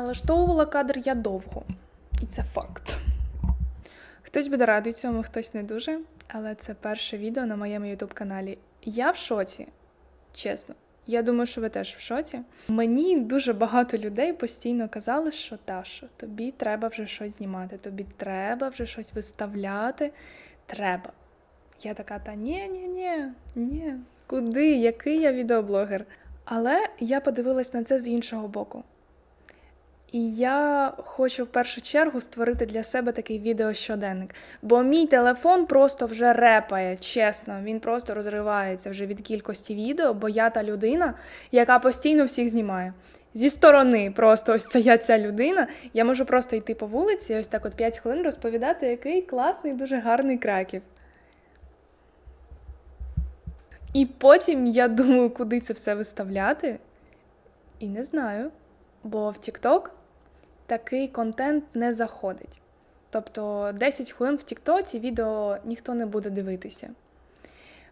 налаштовувала кадр я довго. І це факт. Хтось буде радий цьому, хтось не дуже, але це перше відео на моєму YouTube каналі. Я в шоці, чесно. Я думаю, що ви теж в шоці. Мені дуже багато людей постійно казали, що Таша, тобі треба вже щось знімати, тобі треба вже щось виставляти. Треба. Я така, та ні, ні, ні, ні, куди? Який я відеоблогер? Але я подивилась на це з іншого боку. І я хочу в першу чергу створити для себе такий відеощоденник. Бо мій телефон просто вже репає, чесно, він просто розривається вже від кількості відео, бо я та людина, яка постійно всіх знімає. Зі сторони, просто ось це я ця людина. Я можу просто йти по вулиці, ось так от 5 хвилин розповідати, який класний, дуже гарний краків. І потім я думаю, куди це все виставляти. І не знаю. Бо в TikTok такий контент не заходить. Тобто 10 хвилин в Тіктоці відео ніхто не буде дивитися.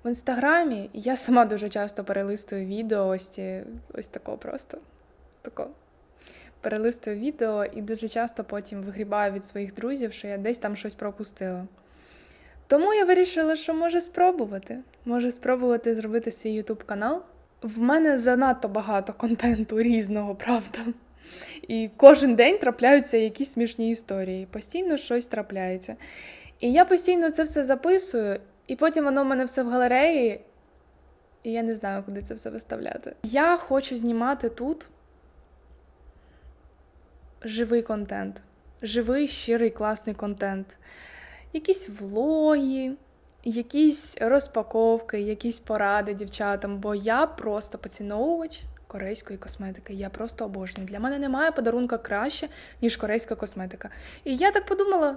В інстаграмі я сама дуже часто перелистую відео, ось, ось тако просто. Тако. Перелистую відео і дуже часто потім вигрібаю від своїх друзів, що я десь там щось пропустила. Тому я вирішила, що може спробувати. Може спробувати зробити свій YouTube канал. В мене занадто багато контенту різного, правда. І кожен день трапляються якісь смішні історії. Постійно щось трапляється. І я постійно це все записую, і потім воно в мене все в галереї, і я не знаю, куди це все виставляти. Я хочу знімати тут живий контент, живий, щирий, класний контент. Якісь влоги, якісь розпаковки, якісь поради дівчатам, бо я просто поціновувач корейської косметики. Я просто обожнюю. Для мене немає подарунка краще, ніж корейська косметика. І я так подумала.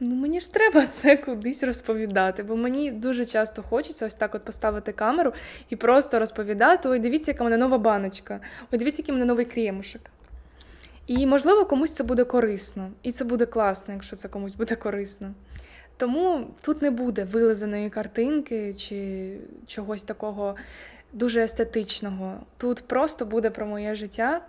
Ну, мені ж треба це кудись розповідати, бо мені дуже часто хочеться ось так от поставити камеру і просто розповідати: ой, дивіться, яка в мене нова баночка, ой, дивіться, який мене новий кремушек. І, можливо, комусь це буде корисно, і це буде класно, якщо це комусь буде корисно. Тому тут не буде вилизаної картинки чи чогось такого дуже естетичного. Тут просто буде про моє життя.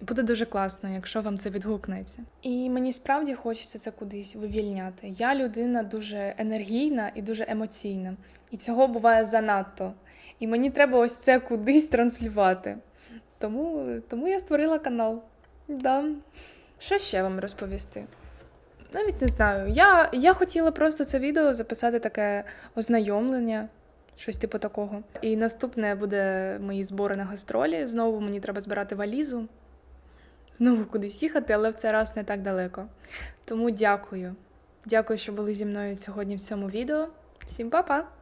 Буде дуже класно, якщо вам це відгукнеться. І мені справді хочеться це кудись вивільняти. Я людина дуже енергійна і дуже емоційна. І цього буває занадто. І мені треба ось це кудись транслювати. Тому, тому я створила канал. Да. Що ще вам розповісти? Навіть не знаю. Я, я хотіла просто це відео записати таке ознайомлення, щось типу такого. І наступне буде мої збори на гастролі. Знову мені треба збирати валізу, знову кудись їхати, але в цей раз не так далеко. Тому дякую. Дякую, що були зі мною сьогодні в цьому відео. Всім па-па!